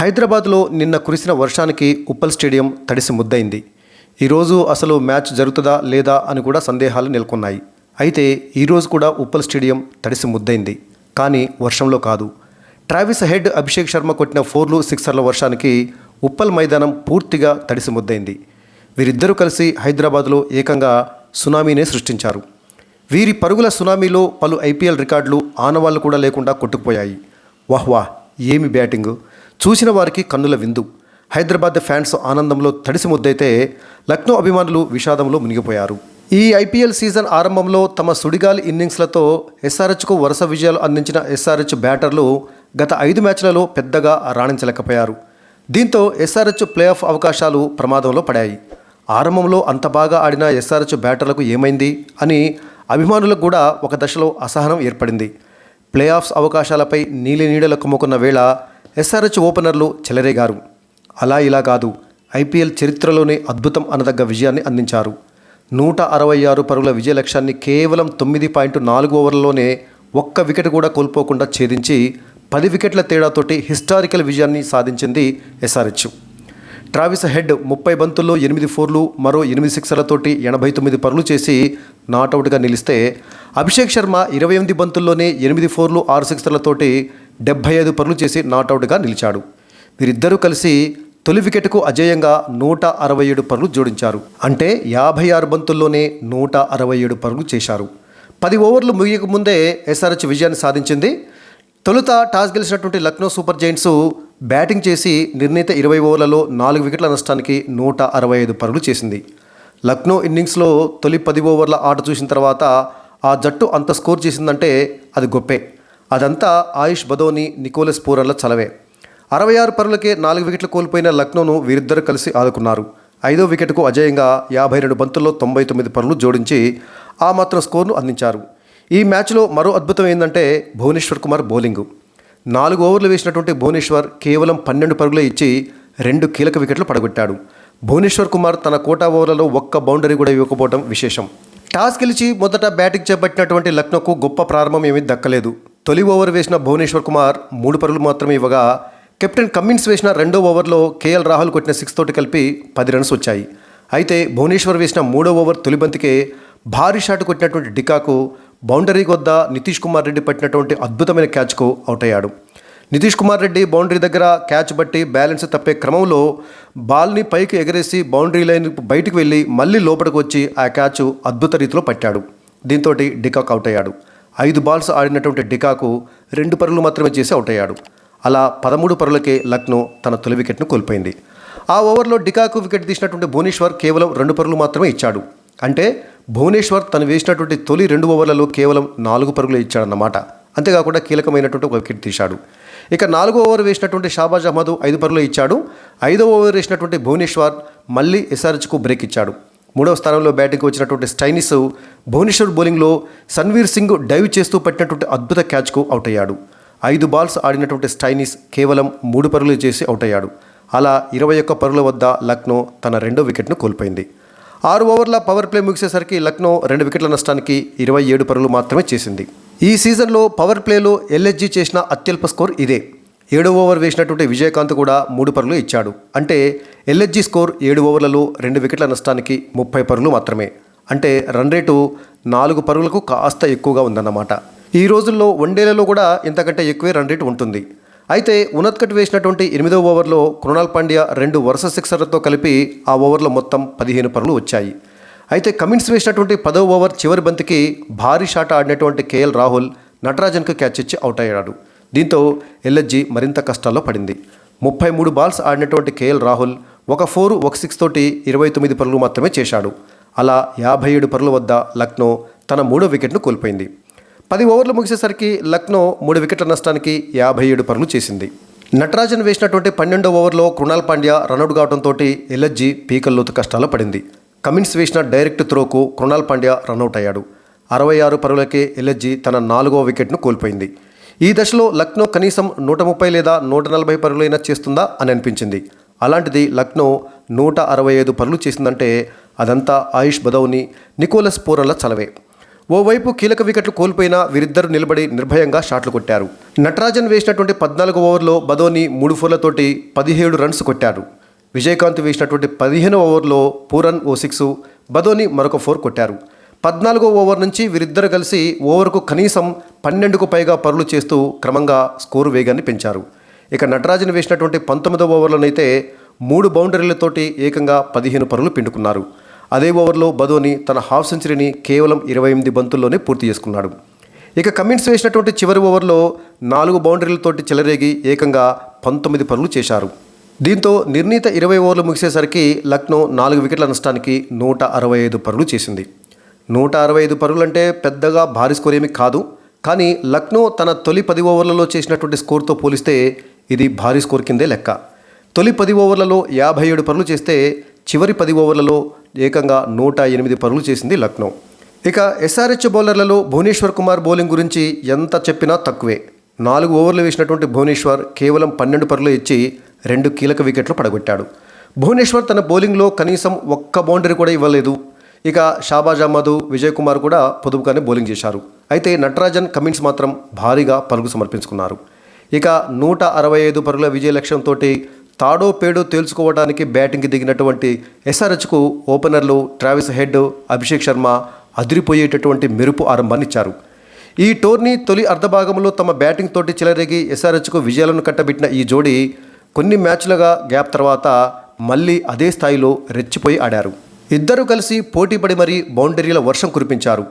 హైదరాబాద్లో నిన్న కురిసిన వర్షానికి ఉప్పల్ స్టేడియం తడిసి ముద్దయింది. ఈరోజు అసలు మ్యాచ్ జరుగుతుందా లేదా అని కూడా సందేహాలు నెలకొన్నాయి. అయితే ఈరోజు కూడా ఉప్పల్ స్టేడియం తడిసి ముద్దయింది. కానీ వర్షంలో కాదు. ట్రావిస్ హెడ్ అభిషేక్ శర్మ కొట్టిన ఫోర్లు సిక్సర్ల వర్షానికి ఉప్పల్ మైదానం పూర్తిగా తడిసి ముద్దయింది. వీరిద్దరూ కలిసి హైదరాబాద్లో ఏకంగా సునామీనే సృష్టించారు. వీరి పరుగుల సునామీలో పలు ఐపీఎల్ రికార్డులు ఆనవాళ్ళు కూడా లేకుండా కొట్టుకుపోయాయి. వాహ్ వాహ్ ఏమి బ్యాటింగు! చూసిన వారికి కన్నుల విందు. హైదరాబాద్ ఫ్యాన్స్ ఆనందంలో తడిసి ముద్దైతే లక్నో అభిమానులు విషాదంలో మునిగిపోయారు. ఈ ఐపీఎల్ సీజన్ ఆరంభంలో తమ సుడిగాలి ఇన్నింగ్స్లతో ఎస్ఆర్హెచ్కు వరుస విజయాలు అందించిన ఎస్ఆర్హెచ్ బ్యాటర్లు గత ఐదు మ్యాచ్లలో పెద్దగా రాణించలేకపోయారు. దీంతో ఎస్ఆర్హెచ్ ప్లే ఆఫ్ అవకాశాలు ప్రమాదంలో పడాయి. ఆరంభంలో అంత బాగా ఆడిన ఎస్ఆర్హెచ్ బ్యాటర్లకు ఏమైంది అని అభిమానులకు కూడా ఒక దశలో అసహనం ఏర్పడింది. ప్లే ఆఫ్స్ అవకాశాలపై నీలి నీడలు కమ్ముకున్న వేళ ఎస్ఆర్హెచ్ ఓపెనర్లు చెలరేగారు అలా ఇలా కాదు ఐపీఎల్ చరిత్రలోనే అద్భుతం అనదగ్గ విజయాన్ని అందించారు. నూట అరవై ఆరు పరుగుల విజయ లక్ష్యాన్ని కేవలం తొమ్మిది పాయింట్ నాలుగు ఓవర్లలోనే ఒక్క వికెట్ కూడా కోల్పోకుండా ఛేదించి పది వికెట్ల తేడాతోటి హిస్టారికల్ విజయాన్ని సాధించింది ఎస్ఆర్హెచ్. ట్రావిస్ హెడ్ ముప్పై బంతుల్లో ఎనిమిది ఫోర్లు మరో ఎనిమిది సిక్సర్లతోటి ఎనభై తొమ్మిది పరుగులు చేసి నాటౌట్గా నిలిస్తే అభిషేక్ శర్మ ఇరవై ఎనిమిది బంతుల్లోనే ఎనిమిది ఫోర్లు ఆరు సిక్సర్లతోటి డెబ్బై ఐదు పరులు చేసి నాటౌట్గా నిలిచాడు. వీరిద్దరూ కలిసి తొలి వికెట్కు అజేయంగా నూట అరవై ఏడు పరులు జోడించారు. అంటే యాభై ఆరు బంతుల్లోనే నూట అరవై ఏడు పరులు చేశారు. పది ఓవర్లు ముగియక ముందే ఎస్ఆర్హెచ్ విజయాన్ని సాధించింది. తొలుత టాస్ గెలిచినటువంటి లక్నో సూపర్ జైంట్స్ బ్యాటింగ్ చేసి నిర్ణీత ఇరవై ఓవర్లలో నాలుగు వికెట్ల నష్టానికి నూట అరవై ఐదు పరుగులు చేసింది. లక్నో ఇన్నింగ్స్లో తొలి పది ఓవర్ల ఆట చూసిన తర్వాత ఆ జట్టు అంత స్కోర్ చేసిందంటే అది గొప్పే. అదంతా ఆయుష్ బదోని నికోలస్ పూరన్ల చలవే. అరవై ఆరు పరులకే నాలుగు వికెట్లు కోల్పోయిన లక్నోను వీరిద్దరు కలిసి ఆదుకున్నారు. ఐదో వికెట్కు అజయంగా యాభై రెండు బంతుల్లో తొంభై తొమ్మిది పరులు జోడించి ఆ మాత్రం స్కోర్ను అందించారు. ఈ మ్యాచ్లో మరో అద్భుతం ఏంటంటే భువనేశ్వర్ కుమార్ బౌలింగు. నాలుగు ఓవర్లు వేసినటువంటి భువనేశ్వర్ కేవలం పన్నెండు పరుగులే ఇచ్చి రెండు కీలక వికెట్లు పడగొట్టాడు. భువనేశ్వర్ కుమార్ తన కోటా ఓవర్లలో ఒక్క బౌండరీ కూడా ఇవ్వకపోవడం విశేషం. టాస్ గెలిచి మొదట బ్యాటింగ్ చేపట్టినటువంటి లక్నోకు గొప్ప ప్రారంభం ఏమీ దక్కలేదు. తొలి ఓవర్ వేసిన భువనేశ్వర్ కుమార్ మూడు పరుగులు మాత్రమే ఇవ్వగా కెప్టెన్ కమ్మిన్స్ వేసిన రెండో ఓవర్లో కేఎల్ రాహుల్ కొట్టిన సిక్స్ తోటి కలిపి పది రన్స్ వచ్చాయి. అయితే భువనేశ్వర్ వేసిన మూడో ఓవర్ తొలి బంతికే భారీ షాట్ కొట్టినటువంటి డికాకు బౌండరీ వద్ద నితీష్ కుమార్ రెడ్డి పట్టినటువంటి అద్భుతమైన క్యాచ్కు అవుట్ అయ్యాడు. నితీష్ కుమార్ రెడ్డి బౌండరీ దగ్గర క్యాచ్ బట్టి బ్యాలెన్స్ తప్పే క్రమంలో బాల్ని పైకి ఎగరేసి బౌండరీ లైన్ బయటకు వెళ్ళి మళ్ళీ లోపలికి వచ్చి ఆ క్యాచ్ అద్భుత రీతిలో పట్టాడు. దీంతో డికాక్ అవుట్ అయ్యాడు. ఐదు బాల్స్ ఆడినటువంటి డికాకు రెండు పరుగులు మాత్రమే చేసి అవుట్ అయ్యాడు. అలా పదమూడు పరులకే లక్నో తన తొలి వికెట్ను కోల్పోయింది. ఆ ఓవర్లో డికాకు వికెట్ తీసినటువంటి భువనేశ్వర్ కేవలం రెండు పరుగులు మాత్రమే ఇచ్చాడు. అంటే భువనేశ్వర్ తను వేసినటువంటి తొలి రెండు ఓవర్లలో కేవలం నాలుగు పరుగులు ఇచ్చాడన్నమాట. అంతేకాకుండా కీలకమైనటువంటి ఒక వికెట్ తీశాడు. ఇక నాలుగో ఓవర్ వేసినటువంటి షాబాజ్ అహ్మద్ ఐదు పరుగులు ఇచ్చాడు. ఐదో ఓవర్ వేసినటువంటి భువనేశ్వర్ మళ్ళీ ఎస్ఆర్హెచ్కు బ్రేక్ ఇచ్చాడు. మూడవ స్థానంలో బ్యాటింగ్కి వచ్చినటువంటి స్టైనిస్ భువనేశ్వర్ బౌలింగ్లో సన్వీర్ సింగ్ డైవ్ చేస్తూ పట్టినటువంటి అద్భుత క్యాచ్కు అవుట్ అయ్యాడు ఐదు బాల్స్ ఆడినటువంటి స్టైనిస్ కేవలం మూడు పరుగులు చేసి అవుట్ అయ్యాడు అలా ఇరవై ఒక్క పరుగుల వద్ద లక్నో తన రెండో వికెట్ను కోల్పోయింది. ఆరు ఓవర్ల పవర్ ప్లే ముగిసేసరికి లక్నో రెండు వికెట్ల నష్టానికి ఇరవై ఏడు పరుగులు మాత్రమే చేసింది. ఈ సీజన్లో పవర్ ప్లేలో ఎల్ఎస్జీ చేసిన అత్యల్ప స్కోర్ ఇదే. ఏడో ఓవర్ వేసినటువంటి విజయకాంత్ కూడా మూడు పరుగులు ఇచ్చాడు. అంటే ఎల్హెచ్జి స్కోర్ ఏడు ఓవర్లలో రెండు వికెట్ల నష్టానికి ముప్పై పరుగులు మాత్రమే. అంటే రన్ రేటు నాలుగు పరుగులకు కాస్త ఎక్కువగా ఉందన్నమాట. ఈ రోజుల్లో వన్డేలలో కూడా ఇంతకంటే ఎక్కువే రన్ రేటు ఉంటుంది. అయితే ఉనత్కట్ వేసినటువంటి ఎనిమిదో ఓవర్లో కృణాల్ పాండ్యా రెండు వరుస సిక్సర్లతో కలిపి ఆ ఓవర్లో మొత్తం పదిహేను పరుగులు వచ్చాయి. అయితే కమిన్స్ వేసినటువంటి పదో ఓవర్ చివరి బంతికి భారీ షాట్ ఆడినటువంటి కేఎల్ రాహుల్ నటరాజన్కు క్యాచ్ ఇచ్చి అవుట్ అయ్యాడు. దీంతో ఎల్ఎస్జీ మరింత కష్టాల్లో పడింది. ముప్పై మూడు బాల్స్ ఆడినటువంటి కేఎల్ రాహుల్ ఒక ఫోర్ ఒక సిక్స్ తోటి ఇరవై తొమ్మిది పరుగులు మాత్రమే చేశాడు. అలా యాభై ఏడు పరుగుల వద్ద లక్నో తన మూడో వికెట్ను కోల్పోయింది. పది ఓవర్లు ముగిసేసరికి లక్నో మూడు వికెట్ల నష్టానికి యాభై ఏడు పరుగులు చేసింది. నటరాజన్ వేసినటువంటి పన్నెండో ఓవర్లో కృణాల్ పాండ్యా రన్అట్ కావడంతో ఎల్ఎస్జీ పీకల్లోతు కష్టాల్లో పడింది. కమిన్స్ వేసిన డైరెక్ట్ త్రోకు కృణాల్ పాండ్యా రన్అట్ అయ్యాడు. అరవై ఆరు పరుగులకే ఎల్ఎస్జీ తన నాలుగో వికెట్ను కోల్పోయింది. ఈ దశలో లక్నో కనీసం నూట ముప్పై లేదా నూట నలభై పరుగులైనా చేస్తుందా అని అనిపించింది. అలాంటిది లక్నో నూట అరవై ఐదు పరులు చేసిందంటే అదంతా ఆయుష్ బదౌని నికోలస్ పోరల చలవే. ఓవైపు కీలక వికెట్లు కోల్పోయిన వీరిద్దరు నిలబడి నిర్భయంగా షాట్లు కొట్టారు. నటరాజన్ వేసినటువంటి పద్నాలుగు ఓవర్లో బదోని మూడు ఫోర్లతోటి పదిహేడు రన్స్ కొట్టారు. విజయకాంత్ వేసినటువంటి పదిహేను ఓవర్లో పూరన్ ఓ సిక్స్ బదోని మరొక ఫోర్ కొట్టారు. పద్నాలుగో ఓవర్ నుంచి వీరిద్దరు కలిసి ఓవర్కు కనీసం పన్నెండుకు పైగా పరులు చేస్తూ క్రమంగా స్కోరు వేగాన్ని పెంచారు. ఇక నటరాజన్ వేసినటువంటి పంతొమ్మిదవ ఓవర్లోనైతే మూడు బౌండరీలతోటి ఏకంగా పదిహేను పరులు పిండుకున్నారు. అదే ఓవర్లో బదోని తన హాఫ్ సెంచరీని కేవలం ఇరవై ఎనిమిది బంతుల్లోనే పూర్తి చేసుకున్నాడు. ఇక కమిన్స్ వేసినటువంటి చివరి ఓవర్లో నాలుగు బౌండరీలతోటి చెలరేగి ఏకంగా పంతొమ్మిది పరులు చేశారు. దీంతో నిర్ణీత ఇరవై ఓవర్లు ముగిసేసరికి లక్నో నాలుగు వికెట్ల నష్టానికి నూట అరవై ఐదు పరులు చేసింది. నూట అరవై ఐదు పరుగులంటే పెద్దగా భారీ స్కోర్ ఏమీ కాదు. కానీ లక్నో తన తొలి పది ఓవర్లలో చేసినటువంటి స్కోర్తో పోలిస్తే ఇది భారీ స్కోర్ కిందే లెక్క. తొలి పది ఓవర్లలో యాభై ఏడు పరులు చేస్తే చివరి పది ఓవర్లలో ఏకంగా నూట ఎనిమిది పరులు చేసింది లక్నో. ఇక ఎస్ఆర్హెచ్ బౌలర్లలో భువనేశ్వర్ కుమార్ బౌలింగ్ గురించి ఎంత చెప్పినా తక్కువే. నాలుగు ఓవర్లు వేసినటువంటి భువనేశ్వర్ కేవలం పన్నెండు పరులు ఇచ్చి రెండు కీలక వికెట్లు పడగొట్టాడు. భువనేశ్వర్ తన బౌలింగ్లో కనీసం ఒక్క బౌండరీ కూడా ఇవ్వలేదు. ఇక షాబాజ్ అహ్మద్ విజయ్ కుమార్ కూడా పొదుపుగానే బౌలింగ్ చేశారు. అయితే నటరాజన్ కమిన్స్ మాత్రం భారీగా పరుగు సమర్పించుకున్నారు. ఇక నూట అరవై ఐదు పరుగుల విజయ లక్ష్యంతో తాడో పేడో తేల్చుకోవడానికి బ్యాటింగ్కి దిగినటువంటి ఎస్ఆర్హెచ్కు ఓపెనర్లు ట్రావిస్ హెడ్ అభిషేక్ శర్మ అదిరిపోయేటటువంటి మెరుపు ఆరంభాన్ని ఇచ్చారు. ఈ టోర్నీ తొలి అర్ధభాగంలో తమ బ్యాటింగ్ తోటి చెలరేగి ఎస్ఆర్హెచ్కు విజయాలను కట్టబెట్టిన ఈ జోడీ కొన్ని మ్యాచ్లుగా గ్యాప్ తర్వాత మళ్ళీ అదే స్థాయిలో రెచ్చిపోయి ఆడారు. ఇద్దరూ కలిసి పోటీపడి మరీ బౌండరీల వర్షం కురిపించారు.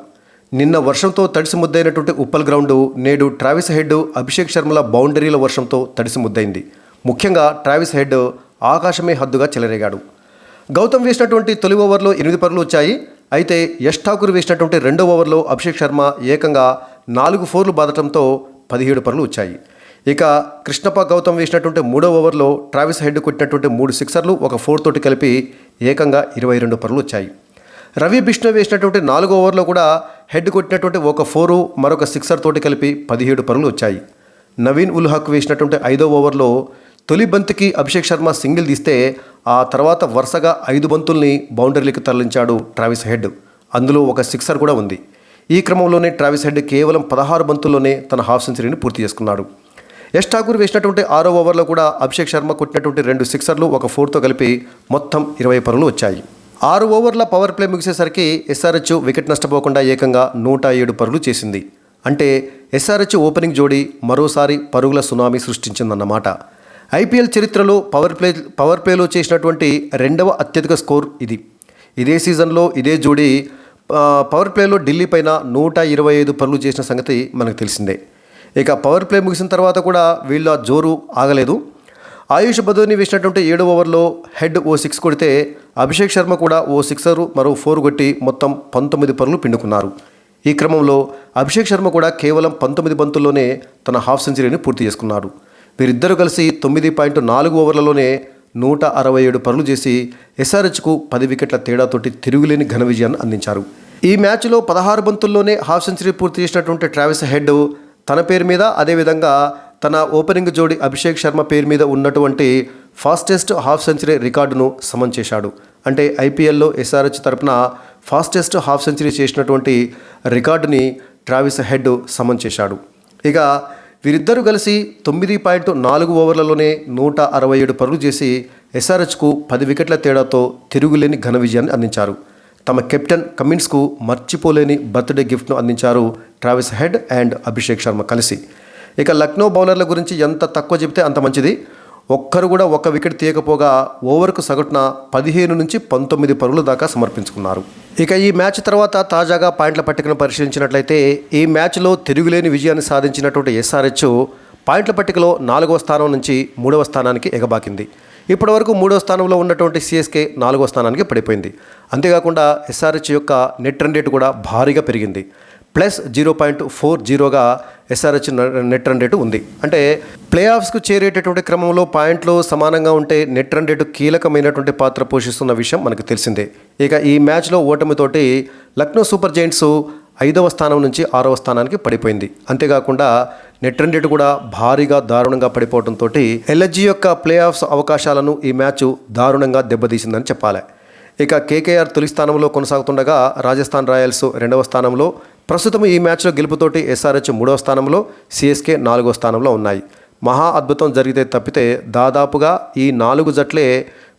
నిన్న వర్షంతో తడిసి ముద్దైనటువంటి ఉప్పల్ గ్రౌండ్ నేడు ట్రావిస్ హెడ్ అభిషేక్ శర్మల బౌండరీల వర్షంతో తడిసి ముద్దైంది. ముఖ్యంగా ట్రావిస్ హెడ్ ఆకాశమే హద్దుగా చెలరేగాడు. గౌతమ్ వేసినటువంటి తొలి ఓవర్లో ఎనిమిది పరులు వచ్చాయి. అయితే యష్ ఠాకూర్ వేసినటువంటి రెండో ఓవర్లో అభిషేక్ శర్మ ఏకంగా నాలుగు ఫోర్లు బాదటంతో పదిహేడు పరులు వచ్చాయి. ఇక కృష్ణప్ప గౌతమ్ వేసినటువంటి మూడో ఓవర్లో ట్రావిస్ హెడ్ కొట్టినటువంటి మూడు సిక్సర్లు ఒక ఫోర్ తోటి కలిపి ఏకంగా ఇరవై రెండు పరులు వచ్చాయి. రవి బిష్ణు వేసినటువంటి నాలుగు ఓవర్లో కూడా హెడ్ కొట్టినటువంటి ఒక ఫోరు మరొక సిక్సర్ తోటి కలిపి పదిహేడు పరుగులు వచ్చాయి. నవీన్ ఉల్ హక్ వేసినటువంటి ఐదో ఓవర్లో తొలి బంతికి అభిషేక్ శర్మ సింగిల్ తీస్తే ఆ తర్వాత వరుసగా ఐదు బంతుల్ని బౌండరీలకు తరలించాడు ట్రావిస్ హెడ్. అందులో ఒక సిక్సర్ కూడా ఉంది. ఈ క్రమంలోనే ట్రావిస్ హెడ్ కేవలం పదహారు బంతుల్లోనే తన హాఫ్ సెంచరీని పూర్తి చేసుకున్నాడు. యష్ ఠాకూర్ వేసినటువంటి ఆరో ఓవర్లో కూడా అభిషేక్ శర్మ కొట్టినటువంటి రెండు సిక్సర్లు ఒక ఫోర్తో కలిపి మొత్తం ఇరవై పరుగులు వచ్చాయి. ఆరు ఓవర్ల పవర్ ప్లే ముగిసేసరికి ఎస్ఆర్హెచ్ వికెట్ నష్టపోకుండా ఏకంగా నూట ఏడు పరుగులు చేసింది. అంటే ఎస్ఆర్హెచ్ ఓపెనింగ్ జోడీ మరోసారి పరుగుల సునామీ సృష్టించిందన్నమాట. ఐపీఎల్ చరిత్రలో పవర్ ప్లే పవర్ ప్లేలో చేసినటువంటి రెండవ అత్యధిక స్కోర్ ఇది. ఇదే సీజన్లో ఇదే జోడీ పవర్ ప్లేలో ఢిల్లీ పైన నూట ఇరవై ఐదు పరుగులు చేసిన సంగతి మనకు తెలిసిందే. ఇక పవర్ ప్లే ముగిసిన తర్వాత కూడా వీళ్ళ జోరు ఆగలేదు. ఆయుష్ బదోని వేసినటువంటి ఏడు ఓవర్లో హెడ్ ఓ సిక్స్ కొడితే అభిషేక్ శర్మ కూడా ఓ సిక్సరు మరో ఫోర్ కొట్టి మొత్తం పంతొమ్మిది పరులు పిండుకున్నారు. ఈ క్రమంలో అభిషేక్ శర్మ కూడా కేవలం పంతొమ్మిది బంతుల్లోనే తన హాఫ్ సెంచరీని పూర్తి చేసుకున్నారు వీరిద్దరూ కలిసి తొమ్మిది పాయింట్ నాలుగు ఓవర్లలోనే నూట అరవై ఏడు పరులు చేసి ఎస్ఆర్హెచ్కు పది వికెట్ల తేడాతోటి తిరుగులేని ఘన విజయాన్ని అందించారు. ఈ మ్యాచ్లో పదహారు బంతుల్లోనే హాఫ్ సెంచరీ పూర్తి చేసినటువంటి ట్రావెల్స్ హెడ్ తన పేరు మీద అదేవిధంగా తన ఓపెనింగ్ జోడి అభిషేక్ శర్మ పేరు మీద ఉన్నటువంటి ఫాస్టెస్ట్ హాఫ్ సెంచరీ రికార్డును సమన్ చేశాడు. అంటే ఐపీఎల్లో ఎస్ఆర్హెచ్ తరపున ఫాస్టెస్ట్ హాఫ్ సెంచరీ చేసినటువంటి రికార్డుని ట్రావిస్ హెడ్ సమన్ చేశాడు. ఇక వీరిద్దరూ కలిసి తొమ్మిది పాయింట్ నాలుగు ఓవర్లలోనే నూట అరవై ఏడు పరుగులు చేసి ఎస్ఆర్హెచ్కు పది వికెట్ల తేడాతో తిరుగులేని ఘన విజయాన్ని అందించారు. తమ కెప్టెన్ కమిన్స్కు మర్చిపోలేని బర్త్డే గిఫ్ట్ను అందించారు Travis Head and Abhishek Sharma కలిసి. ఇక లక్నో బౌలర్ల గురించి ఎంత తక్కువ చెబితే అంత మంచిది. ఒక్కరు కూడా ఒక్క వికెట్ తీయకపోగా ఓవర్కు సగటున పదిహేను నుంచి పంతొమ్మిది పరుగుల దాకా సమర్పించుకున్నారు. ఇక ఈ మ్యాచ్ తర్వాత తాజాగా పాయింట్ల పట్టికను పరిశీలించినట్లయితే ఈ మ్యాచ్లో తిరుగులేని విజయాన్ని సాధించినటువంటి ఎస్ఆర్హెచ్ పాయింట్ల పట్టికలో నాలుగవ స్థానం నుంచి మూడవ స్థానానికి ఎగబాకింది. ఇప్పటివరకు మూడవ స్థానంలో ఉన్నటువంటి సిఎస్కే నాలుగవ స్థానానికి పడిపోయింది. అంతేకాకుండా ఎస్ఆర్హెచ్ యొక్క నెట్ రన్ రేటు కూడా భారీగా పెరిగింది. ప్లస్ జీరో పాయింట్ ఫోర్ జీరోగా ఎస్ఆర్హెచ్ నెట్ రన్ రేటు ఉంది. అంటే ప్లే ఆఫ్స్కు చేరేటటువంటి క్రమంలో పాయింట్లు సమానంగా ఉంటే నెట్ రన్ రేటు కీలకమైనటువంటి పాత్ర పోషిస్తున్న విషయం మనకు తెలిసిందే. ఇక ఈ మ్యాచ్లో ఓటమితోటి లక్నో సూపర్ జైంట్స్ ఐదవ స్థానం నుంచి ఆరవ స్థానానికి పడిపోయింది. అంతేకాకుండా నెట్ రన్ రేటు కూడా భారీగా దారుణంగా పడిపోవడంతో ఎల్ఎస్జీ యొక్క ప్లే ఆఫ్స్ అవకాశాలను ఈ మ్యాచ్ దారుణంగా దెబ్బతీసిందని చెప్పాలి. ఇక కేకేఆర్ తొలి స్థానంలో కొనసాగుతుండగా రాజస్థాన్ రాయల్స్ రెండవ స్థానంలో ప్రస్తుతం ఈ మ్యాచ్లో గెలుపుతోటి ఎస్ఆర్హెచ్ మూడో స్థానంలో సిఎస్కే నాలుగో స్థానంలో ఉన్నాయి. మహా అద్భుతం జరిగితే తప్పితే దాదాపుగా ఈ నాలుగు జట్లే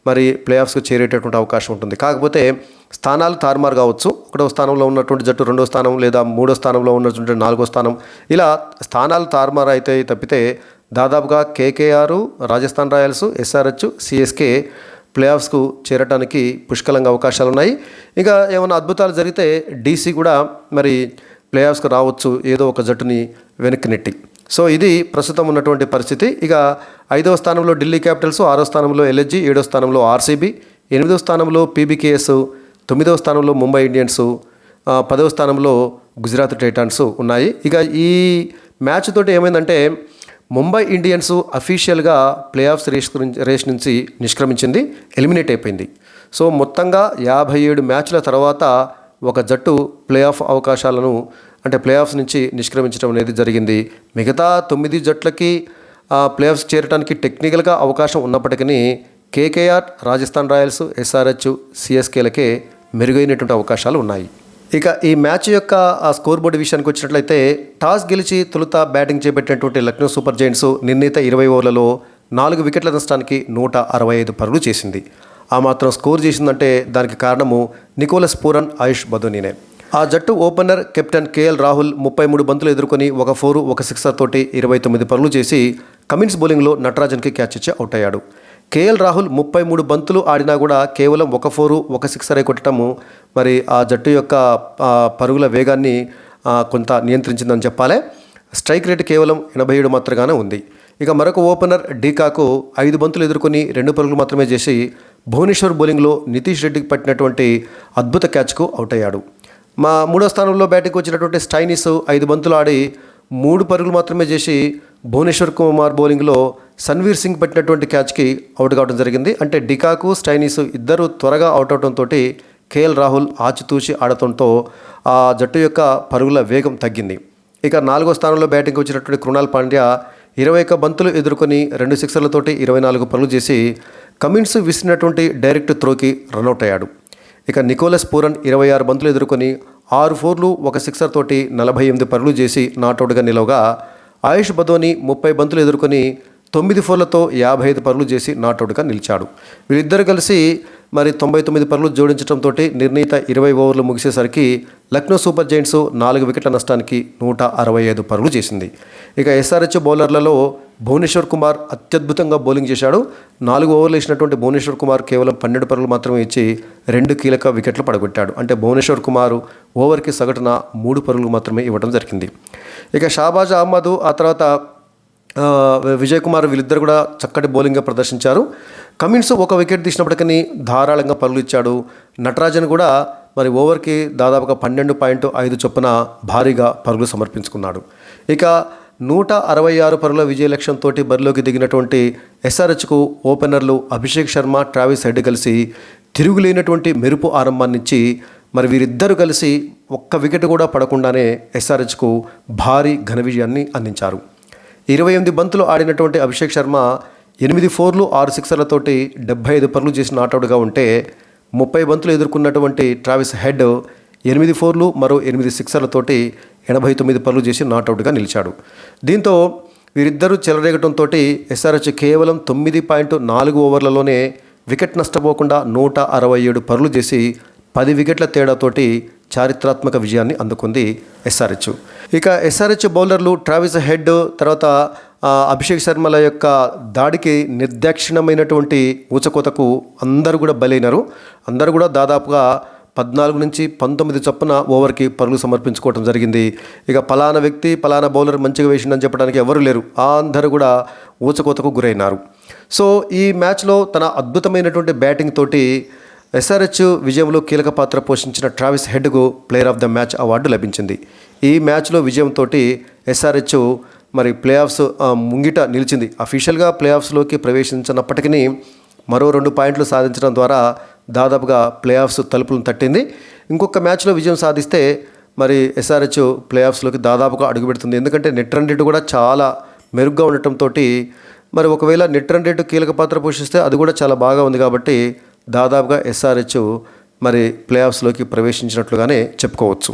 మరి ప్లే ఆఫ్స్కు చేరేటటువంటి అవకాశం ఉంటుంది. కాకపోతే స్థానాలు తారుమారు కావచ్చు. ఒకటో స్థానంలో ఉన్నటువంటి జట్టు రెండో స్థానం లేదా మూడో స్థానంలో ఉన్నటువంటి నాలుగో స్థానం. ఇలా స్థానాలు తారుమారు అయితే తప్పితే దాదాపుగా KKR Rajasthan Royals SRH CSK play ఆఫ్స్కు చేరటానికి పుష్కలంగా అవకాశాలు ఉన్నాయి ఇంకా ఏమైనా అద్భుతాలు జరిగితే డీసీ కూడా మరి ప్లే ఆఫ్స్కు రావచ్చు ఏదో ఒక జట్టుని వెనక్కి నెట్టి. సో ఇది ప్రస్తుతం ఉన్నటువంటి పరిస్థితి. ఇక ఐదవ స్థానంలో ఢిల్లీ క్యాపిటల్స్ ఆరో స్థానంలో ఎల్ఎస్జి ఏడో స్థానంలో ఆర్సీబీ ఎనిమిదవ స్థానంలో పీబీకేఎస్ తొమ్మిదవ స్థానంలో ముంబై ఇండియన్స్ పదవ స్థానంలో గుజరాత్ టైటాన్స్ ఉన్నాయి. ఇక ఈ మ్యాచ్ తోటి ఏమైందంటే ముంబై ఇండియన్స్ అఫీషియల్గా ప్లే ఆఫ్స్ రేస్ గురించి రేస్ నుంచి నిష్క్రమించింది ఎలిమినేట్ అయిపోయింది. సో మొత్తంగా యాభై ఏడు మ్యాచ్ల తర్వాత ఒక జట్టు ప్లే ఆఫ్ అవకాశాలను అంటే ప్లే ఆఫ్స్ నుంచి నిష్క్రమించడం అనేది జరిగింది. మిగతా తొమ్మిది జట్లకి ప్లే ఆఫ్స్ చేరడానికి టెక్నికల్గా అవకాశం ఉన్నప్పటికీ కేకేఆర్ రాజస్థాన్ రాయల్స్ ఎస్ఆర్హెచ్ సిఎస్కేలకే మెరుగైనటువంటి అవకాశాలు ఉన్నాయి. ఇక ఈ మ్యాచ్ యొక్క ఆ స్కోర్ బోర్డు విషయానికి వచ్చినట్లయితే టాస్ గెలిచి తొలుత బ్యాటింగ్ చేపట్టినటువంటి లక్నో సూపర్ జైంట్స్ నిర్ణీత ఇరవై ఓవర్లలో నాలుగు వికెట్ల నష్టానికి నూట అరవై ఐదు పరుగులు చేసింది. ఆ మాత్రం స్కోర్ చేసిందంటే దానికి కారణము నికోలస్ పూరన్ ఆయుష్ బదోనీనే. ఆ జట్టు ఓపెనర్ కెప్టెన్ కేఎల్ రాహుల్ ముప్పై మూడు బంతులు ఎదుర్కొని ఒక ఫోరు ఒక సిక్సర్ తోటి ఇరవై తొమ్మిది పరుగులు చేసి కమిన్స్ బౌలింగ్లో నటరాజన్కి క్యాచ్ ఇచ్చి అవుట్ అయ్యాడు. కేఎల్ రాహుల్ ముప్పై మూడు బంతులు ఆడినా కూడా కేవలం ఒక ఫోరు ఒక సిక్సరే కొట్టడము మరి ఆ జట్టు యొక్క పరుగుల వేగాన్ని కొంత నియంత్రించిందని చెప్పాలి. స్ట్రైక్ రేట్ కేవలం ఎనభై ఏడు మాత్రగానే ఉంది. ఇక మరొక ఓపెనర్ డీకాకు ఐదు బంతులు ఎదుర్కొని రెండు పరుగులు మాత్రమే చేసి భువనేశ్వర్ బౌలింగ్లో నితీష్ రెడ్డికి పట్టినటువంటి అద్భుత క్యాచ్కు అవుట్ అయ్యాడు మా మూడో స్థానంలో బ్యాటింగ్ వచ్చినటువంటి స్టైనిస్ ఐదు బంతులు ఆడి మూడు పరుగులు మాత్రమే చేసి భువనేశ్వర్ కుమార్ బౌలింగ్లో సన్వీర్ సింగ్ పట్టినటువంటి క్యాచ్కి అవుట్ కావడం జరిగింది. అంటే డికాకు స్టైనిస్ ఇద్దరు త్వరగా అవుట్ అవడంతో కేఎల్ రాహుల్ ఆచితూచి ఆడటంతో ఆ జట్టు యొక్క పరుగుల వేగం తగ్గింది. ఇక నాలుగో స్థానంలో బ్యాటింగ్ వచ్చినటువంటి కృణాల్ పాండ్యా ఇరవై ఒక్క బంతులు ఎదుర్కొని రెండు సిక్సర్లతోటి ఇరవై నాలుగు పరుగులు చేసి కమిన్స్ విసిరినటువంటి డైరెక్ట్ త్రోకి రన్అట్ అయ్యాడు ఇక నికోలస్ పూరన్ ఇరవై ఆరు బంతులు ఎదుర్కొని ఆరు ఫోర్లు ఒక సిక్సర్ తోటి నలభై ఎనిమిది పరుగులు చేసి నాటౌట్గా నిలవగా ఆయుష్ బదోని ముప్పై బంతులు ఎదుర్కొని తొమ్మిది ఫోర్లతో యాభై ఐదు పరుగులు చేసి నాటౌట్గా నిలిచాడు. వీళ్ళిద్దరు కలిసి మరి తొంభై తొమ్మిది పరుగులు జోడించడంతో నిర్ణీత ఇరవై ఓవర్లు ముగిసేసరికి లక్నో సూపర్ జైంట్స్ నాలుగు వికెట్ల నష్టానికి నూట అరవై ఐదు పరుగులు చేసింది. ఇక ఎస్ఆర్హెచ్ బౌలర్లలో భువనేశ్వర్ కుమార్ అత్యద్భుతంగా బౌలింగ్ చేశాడు. నాలుగు ఓవర్లు వేసినటువంటి భువనేశ్వర్ కుమార్ కేవలం పన్నెండు పరుగులు మాత్రమే ఇచ్చి రెండు కీలక వికెట్లు పడగొట్టాడు. అంటే భువనేశ్వర్ కుమార్ ఓవర్కి సగటున మూడు పరుగులు మాత్రమే ఇవ్వడం జరిగింది. ఇక షాబాజ్ అహ్మద్ ఆ తర్వాత విజయ్ కుమార్ వీళ్ళిద్దరు కూడా చక్కటి బౌలింగ్గా ప్రదర్శించారు. కమిన్స్ ఒక వికెట్ తీసినప్పటికీ ధారాళంగా పరుగులు ఇచ్చాడు. నటరాజన్ కూడా మరి ఓవర్కి దాదాపుగా పన్నెండు పాయింట్ ఐదు చొప్పున భారీగా పరుగులు సమర్పించుకున్నాడు. ఇక నూట అరవై ఆరు పరుగుల విజయ లక్ష్యంతో బరిలోకి దిగినటువంటి ఎస్ఆర్హెచ్కు ఓపెనర్లు అభిషేక్ శర్మ ట్రావిస్ హెడ్ కలిసి తిరుగులేనటువంటి మెరుపు ఆరంభాన్నిచ్చి మరి వీరిద్దరూ కలిసి ఒక్క వికెట్ కూడా పడకుండానే ఎస్ఆర్హెచ్కు భారీ ఘన విజయాన్ని అందించారు. ఇరవై ఎనిమిది బంతులు ఆడినటువంటి అభిషేక్ శర్మ ఎనిమిది ఫోర్లు ఆరు సిక్సర్లతోటి డెబ్బై ఐదు పరులు చేసి నాటౌట్గా ఉంటే ముప్పై బంతులు ఎదుర్కొన్నటువంటి ట్రావిస్ హెడ్ ఎనిమిది ఫోర్లు మరో ఎనిమిది సిక్సర్లతోటి ఎనభై తొమ్మిది పరులు చేసి నాటౌట్గా నిలిచాడు. దీంతో వీరిద్దరూ చెలరేగటంతో ఎస్ఆర్హెచ్ కేవలం తొమ్మిది పాయింట్ నాలుగు ఓవర్లలోనే వికెట్ నష్టపోకుండా నూట అరవై ఏడు పరులు చేసి పది వికెట్ల తేడాతోటి చారిత్రాత్మక విజయాన్ని అందుకుంది ఎస్ఆర్హెచ్. ఇక ఎస్ఆర్హెచ్ బౌలర్లు ట్రావిస్ హెడ్ తర్వాత అభిషేక్ శర్మల యొక్క దాడికి నిర్దాక్షిణమైనటువంటి ఊచకోతకు అందరూ కూడా బలైనారు. అందరూ కూడా దాదాపుగా పద్నాలుగు నుంచి పంతొమ్మిది చొప్పున ఓవర్కి పరుగులు సమర్పించుకోవడం జరిగింది. ఇక పలానా వ్యక్తి పలానా బౌలర్ మంచిగా వేసిందని చెప్పడానికి ఎవరు లేరు. ఆ అందరూ కూడా ఊచకోతకు గురైనారు. సో ఈ మ్యాచ్లో తన అద్భుతమైనటువంటి బ్యాటింగ్ తోటి ఎస్ఆర్హెచ్ విజయంలో కీలక పాత్ర పోషించిన Travis హెడ్కు player of the match award లభించింది. ఈ మ్యాచ్లో విజయంతో ఎస్ఆర్హెచ్ మరి ప్లే ఆఫ్స్ ముంగిట నిలిచింది. అఫీషియల్గా ప్లే ఆఫ్స్లోకి ప్రవేశించినప్పటికీ మరో రెండు పాయింట్లు సాధించడం ద్వారా దాదాపుగా ప్లే ఆఫ్స్ తలుపులను తట్టింది. ఇంకొక మ్యాచ్లో విజయం సాధిస్తే మరి ఎస్ఆర్హెచ్ ప్లే ఆఫ్స్లోకి దాదాపుగా అడుగుపెడుతుంది. ఎందుకంటే నెట్ రన్ రేటు కూడా చాలా మెరుగ్గా ఉండటంతో మరి ఒకవేళ నెట్ రన్ రేటు కీలక పాత్ర పోషిస్తే అది కూడా చాలా బాగా ఉంది కాబట్టి దాదాపుగా ఎస్ఆర్హెచ్ మరి ప్లే ఆఫ్స్లోకి ప్రవేశించినట్లుగానే చెప్పుకోవచ్చు.